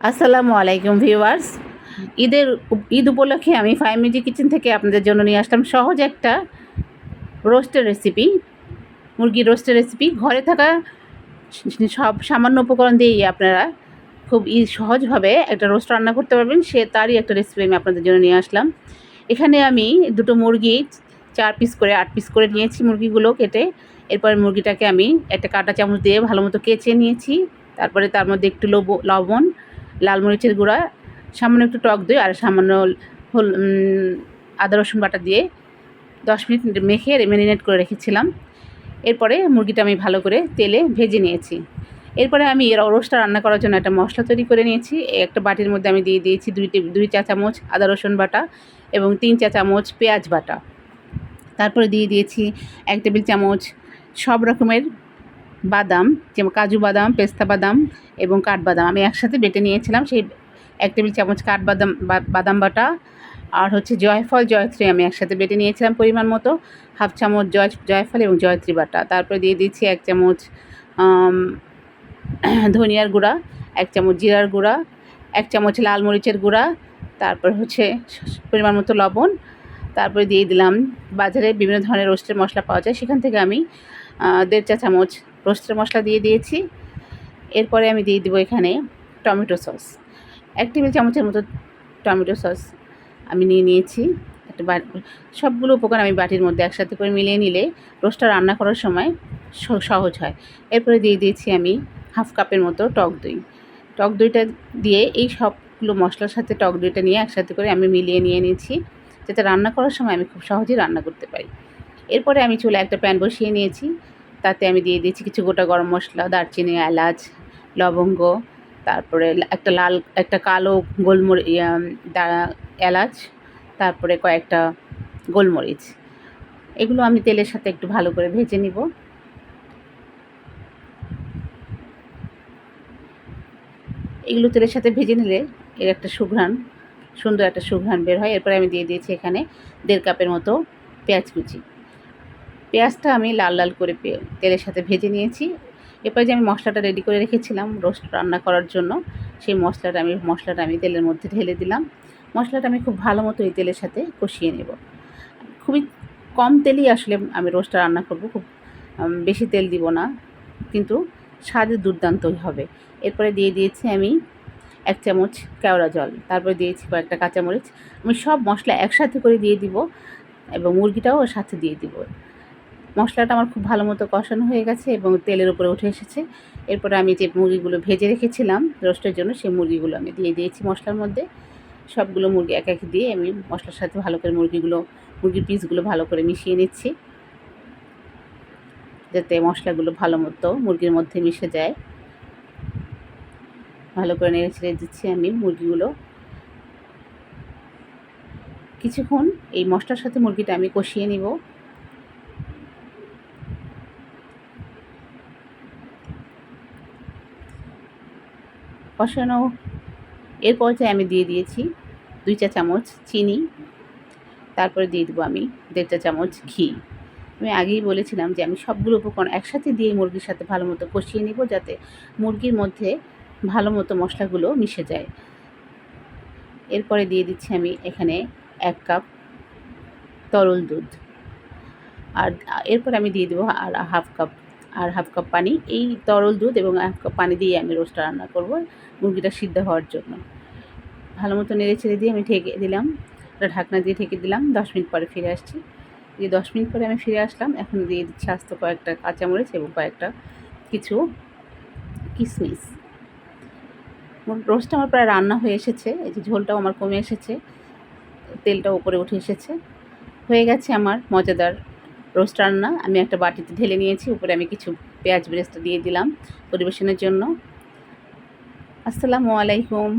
আসসালামু আলাইকুম ভিউয়ার্স। ঈদের ঈদ উপলক্ষে আমি ফাইভ মিজি কিচেন থেকে আপনাদের জন্য নিয়ে আসলাম সহজ একটা রোস্টের রেসিপি, মুরগির রোস্টের রেসিপি। ঘরে থাকা সব সামান্য উপকরণ দিয়েই আপনারা খুব ই সহজভাবে একটা রোস্ট রান্না করতে পারবেন। সে তারই একটা রেসিপি আমি আপনাদের জন্য নিয়ে আসলাম। এখানে আমি দুটো মুরগি, চার পিস করে, আট পিস করে নিয়েছি মুরগিগুলো কেটে। এরপর মুরগিটাকে আমি একটা কাঁটা চামচ দিয়ে ভালো মতো কেচে নিয়েছি। তারপরে তার মধ্যে একটু লব- লবণ লাল মরিচের গুঁড়া, সামান্য একটু টক দই আর সামান্য হল আদা রসুন বাটা দিয়ে দশ মিনিট মেখে ম্যারিনেট করে রেখেছিলাম। এরপরে মুরগিটা আমি ভালো করে তেলে ভেজে নিয়েছি। এরপরে আমি এর রোস্টটা রান্না করার জন্য একটা মশলা তৈরি করে নিয়েছি। একটা বাটির মধ্যে আমি দিয়ে দিয়েছি দুই দুই চা চামচ আদা রসুন বাটা এবং তিন চা চামচ পেঁয়াজ বাটা। তারপরে দিয়ে দিয়েছি এক টেবিল চামচ সব রকমের বাদাম, যেমন কাজু বাদাম, পেস্তা বাদাম এবং কাঠবাদাম। আমি একসাথে বেটে নিয়েছিলাম সেই এক টেবিল চামচ কাঠবাদাম বাদাম বাটা আর হচ্ছে জয়ফল, জয়ত্রী আমি একসাথে বেটে নিয়েছিলাম পরিমাণ মতো। হাফ চামচ জয়, জয়ফল এবং জয়ত্রী বাটা। তারপরে দিয়ে দিচ্ছি এক চামচ ধনিয়ার গুঁড়া, এক চামচ জিরার গুঁড়া, এক চামচ লাল মরিচের গুঁড়া, তারপর হচ্ছে পরিমাণ মতো লবণ। তারপরে দিয়ে দিলাম বাজারে বিভিন্ন ধরনের রোস্টের মশলা পাওয়া যায়। সেখান থেকে আমি দেড় চা চামচ রোস্টের মশলা দিয়ে দিয়েছি। এরপরে আমি দিয়ে দিব এখানে টমেটো সস। এক টেবিল চামচের মতো টমেটো সস আমি নিয়ে নিয়েছি। একটা সবগুলো উপকরণ আমি বাটির মধ্যে একসাথে করে মিলিয়ে নিলে রোস্টটা রান্না করার সময় সহজ হয়। এরপরে দিয়ে দিয়েছি আমি হাফ কাপের মতো টক দই। টক দইটা দিয়ে এই সবগুলো মশলার সাথে টক দইটা নিয়ে একসাথে করে আমি মিলিয়ে নিয়ে নিয়েছি যাতে রান্না করার সময় আমি খুব সহজেই রান্না করতে পারি। এরপরে আমি চুলে একটা প্যান বসিয়ে নিয়েছি। তাতে আমি দিয়ে দিয়েছি কিছু গোটা গরম মশলা, দারচিনি, এলাচ, লবঙ্গ, তারপরে একটা লাল, একটা কালো গোলমরিচ এলাচ, তারপরে কয়েকটা গোলমরিচ। এগুলো আমি তেলের সাথে একটু ভালো করে ভেজে নিব। এগুলো তেলের সাথে ভেজে নিলে এর একটা সুঘ্রাণ, সুন্দর একটা সুঘ্রাণ বের হয়। এরপরে আমি দিয়ে দিয়েছি এখানে দেড় কাপের মতো পেঁয়াজ কুচি। পেঁয়াজটা আমি লাল লাল করে তেলের সাথে ভেজে নিয়েছি। এরপরে যে আমি মশলাটা রেডি করে রেখেছিলাম রোস্ট রান্না করার জন্য, সেই মশলাটা আমি মশলাটা আমি তেলের মধ্যে ঢেলে দিলাম। মশলাটা আমি খুব ভালো মতো এই তেলের সাথে কষিয়ে নেব। খুবই কম তেলেই আসলে আমি রোস্টটা রান্না করব, খুব বেশি তেল দিব না, কিন্তু স্বাদে দুর্দান্তই হবে। এরপরে দিয়ে দিয়েছি আমি এক চামচ কেওড়া জল, তারপরে দিয়েছি কয়েকটা কাঁচামরিচ। আমি সব মশলা একসাথে করে দিয়ে দিব এবং মুরগিটাও সাথে দিয়ে দিব। মশলাটা আমার খুব ভালো মতো কষানো হয়ে গেছে এবং তেলের উপরে উঠে এসেছে। এরপরে আমি যে মুরগিগুলো ভেজে রেখেছিলাম রোস্টের জন্য, সেই মুরগিগুলো আমি দিয়ে দিয়েছি মশলার মধ্যে। সবগুলো মুরগি এক এক দিয়ে আমি মশলার সাথে ভালো করে মুরগিগুলো, মুরগির পিসগুলো ভালো করে মিশিয়ে নিচ্ছি। যাতে মশলাগুলো ভালো মতো মুরগির মধ্যে মিশে যায়। ভালো করে নেড়ে ছেড়ে দিচ্ছি আমি মুরগিগুলো। কিছুক্ষণ এই মশলার সাথে মুরগিটা আমি কষিয়ে নিব। কষানো। এর পর্যায়ে আমি দিয়ে দিয়েছি দুই চা চামচ চিনি। তারপরে দিয়ে দেবো আমি দেড় চা চামচ ঘি। আমি আগেই বলেছিলাম যে আমি সবগুলো উপকরণ একসাথে দিয়ে মুরগির সাথে ভালো মতো কষিয়ে নিব যাতে মুরগির মধ্যে ভালো মতো মশলাগুলো মিশে যায়। এরপরে দিয়ে দিচ্ছি আমি এখানে এক কাপ তরল দুধ। আর, এরপর আমি দিয়ে দেবো আর হাফ কাপ আর হাফ কাপ পানি। এই তরল দুধ এবং হাফ কাপ পানি দিয়ে আমি রোস্টটা রান্না করব মুরগিটা সিদ্ধ হওয়ার জন্য। ভালো মতো নেড়ে ছেড়ে দিয়ে আমি ঢেকে দিলাম। ঢাকনা দিয়ে ঢেকে দিলাম। দশ মিনিট পরে ফিরে আসছি। দিয়ে দশ মিনিট পরে আমি ফিরে আসলাম, এখন দিয়ে দিচ্ছি আস্ত কয়েকটা কাঁচামরিচ এবং কয়েকটা কিছু কিশমিশ রোস্টটা আমার প্রায় রান্না হয়ে এসেছে। এই যে ঝোলটাও আমার কমে এসেছে। তেলটা উপরে উঠে এসেছে। হয়ে গেছে আমার মজাদার রোস্ট রান্না আমি একটা বাটিতে ঢেলে নিয়েছি, উপরে আমি কিছু পেঁয়াজ বেরেস্তা দিয়ে দিলাম পরিবেশনের জন্য। আসসালামু আলাইকুম।